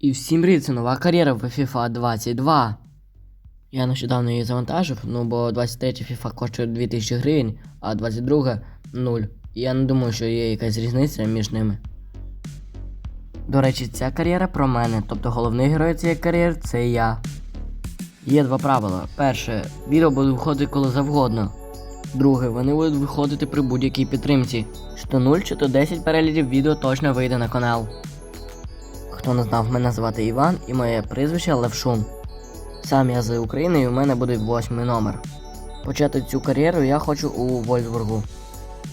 І всім привіт, це нова кар'єра в FIFA 22. Я нещодавно її завантажив, ну бо 23 FIFA коштує 2000 гривень, а 22 0. І я не думаю, що є якась різниця між ними. До речі, ця кар'єра про мене, тобто головний герой цієї кар'єри це я. Є два правила. Перше, відео буде виходити коли завгодно. Друге, вони будуть виходити при будь-якій підтримці. То 0, чи то 10 переглядів відео точно вийде на канал. Хто не знав, мене звати Іван і моє прізвище Левшун. Сам я з України і у мене буде восьмий номер. Почати цю кар'єру я хочу у Вольсбургу.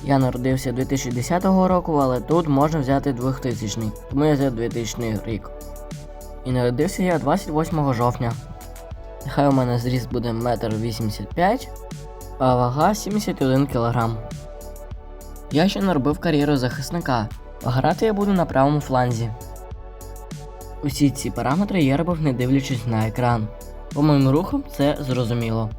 Я народився 2010 року, але тут можна взяти 2000 тому я взяв 2000 рік. І народився я 28 жовтня. Нехай у мене зріст буде 1,85 м, а вага 71 кг. Я ще не робив кар'єру захисника, грати я буду на правому фланзі. Усі ці параметри я робив не дивлячись на екран. По моїм рухам це зрозуміло.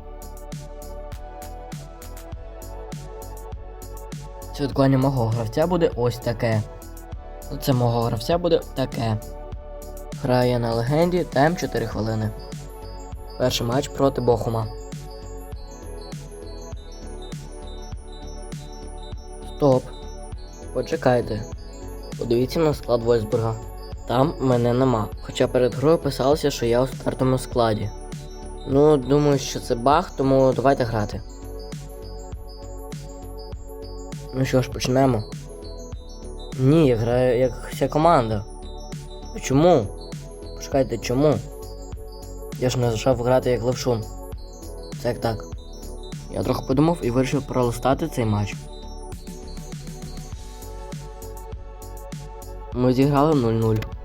Святкування мого гравця буде ось таке. Це мого гравця буде таке. Граю на легенді, тайм 4 хвилини. Перший матч проти Бохума. Стоп. Почекайте. Подивіться на склад Вольсбурга. Там мене нема. Хоча перед грою писалося, що я у стартовому складі. Ну, думаю, що це баг, тому давайте грати. Ну що ж, почнемо. Ні, я граю як вся команда. Чому? Почекайте, чому? Я ж не зайшов грати як левшун. Це як так. Я трохи подумав і вирішив пролистати цей матч. Ми зіграли 0-0.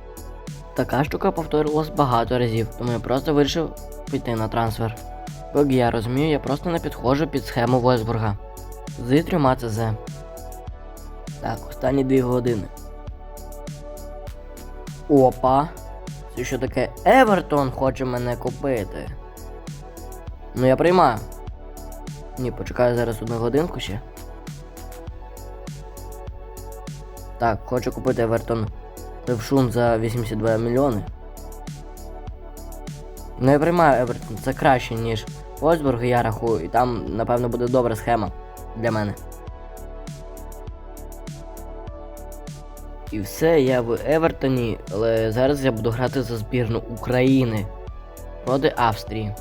Така штука повторилась багато разів, тому я просто вирішив піти на трансфер. Поки я розумію, я просто не підходжу під схему Войсбурга. З трьома ЦЗ. Так, останні дві години. Опа. Це що таке Евертон хоче мене купити. Ну я приймаю. Ні, почекаю зараз одну годинку ще. Так, хочу купити Евертон Левшун за 82 мільйони. Ну я приймаю Евертон, це краще, ніж Вольсбург, я рахую, і там, напевно, буде добра схема для мене. І все, я в Евертоні, але зараз я буду грати за збірну України проти Австрії.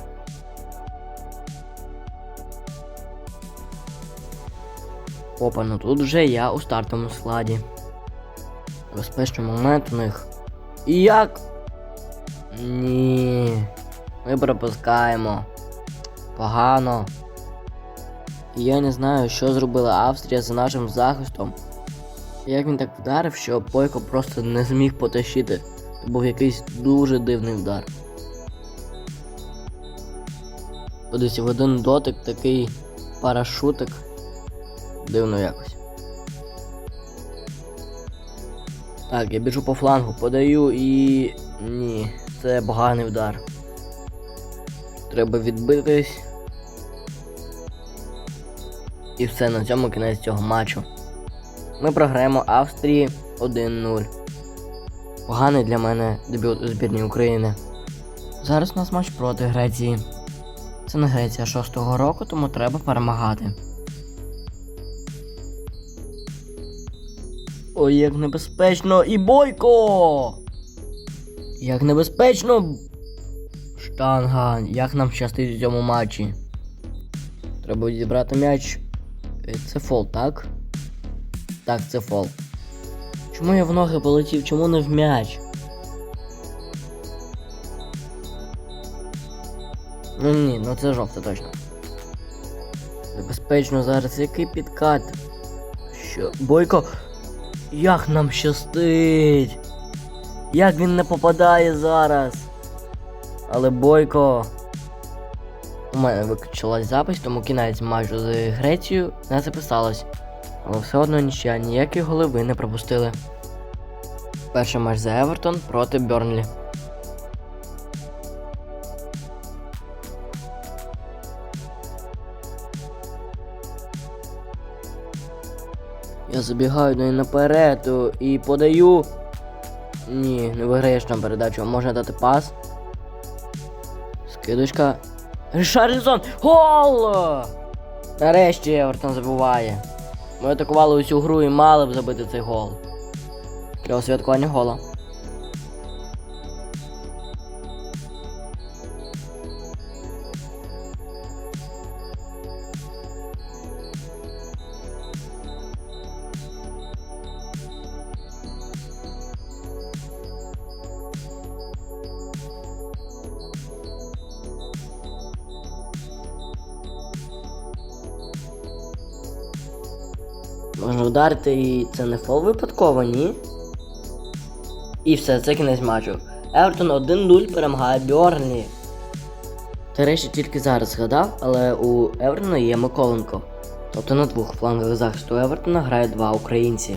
Опа, ну тут вже я у стартовому складі. Безпечний момент у них. І як? Ні. Ми пропускаємо. Погано. І я не знаю, що зробила Австрія за нашим захистом. Як він так вдарив, що Бойко просто не зміг потащити. Це був якийсь дуже дивний удар. Подивіться, в один дотик такий парашутик. Дивно якось. Так, я біжу по флангу, подаю і. Ні, це поганий удар. Треба відбитись. І все на цьому кінець цього матчу. Ми програємо Австрії 1-0. Поганий для мене дебют у збірні України. Зараз у нас матч проти Греції. Це не Греція 6-го року, тому треба перемагати. Ой, як небезпечно і бойко! Як небезпечно! Штанга, як нам щастить у цьому матчі. Треба відібрати м'яч. Е, Це фол, так? Так, це фол. Чому я в ноги полетів? Чому не в м'яч? Ну ні, ну це жовте точно. Небезпечно зараз який підкат. Що? Бойко. Як нам щастить! Як він не попадає зараз? Але Бойко. У мене виключилась запись, тому кінець матчу з Грецією не записалось. Але все одно нічия, ніякі голови не пропустили. Перший матч за Евертон проти Бьорнлі. Я забігаю до неї наперед і подаю. Ні, не виграєш там передачу. Можна дати пас. Скидочка. Шарлізон! Гол! Нарешті Евертон забуває. Ми атакували усю гру і мали б забити цей гол. Для святкування гола. Можна вдарити і це не фол випадково, ні? І все, це кінець матчу. Евертон 1-0 перемагає Бьорнлі. Та тільки зараз згадав, але у Евертона є Миколенко. Тобто на двох флангах захисту Евертона грає два українці.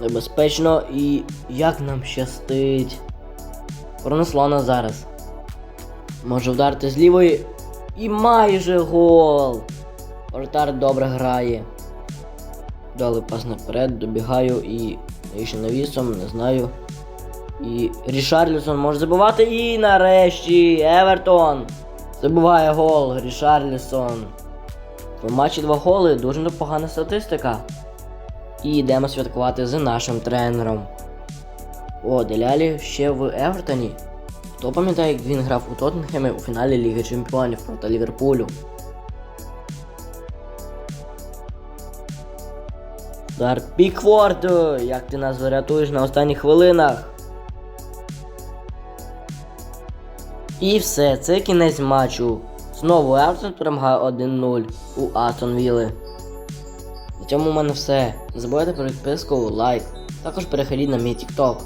Небезпечно і як нам щастить. Пронесло нас зараз. Може вдарити з лівої. І майже гол. Воротар добре грає. Дали пас наперед, добігаю і ще навісом, не знаю. І Рішарлісон може забивати. І нарешті Евертон. Забиває гол Рішарлісон. В матчі два голи, дуже непогана статистика. І йдемо святкувати з нашим тренером. О, Делялі ще в Евертоні. Хто пам'ятає, як він грав у Тоттенхемі у фіналі Ліги Чемпіонів проти Ліверпулю? Удар Пікфорд! Як ти нас врятуєш на останніх хвилинах? І все, це кінець матчу. Знову Евертон перемагає 1-0 у Астон Вілли. На цьому в мене все. Не забувайте про підписку, лайк. Також переходіть на мій TikTok.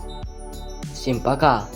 Всім пока!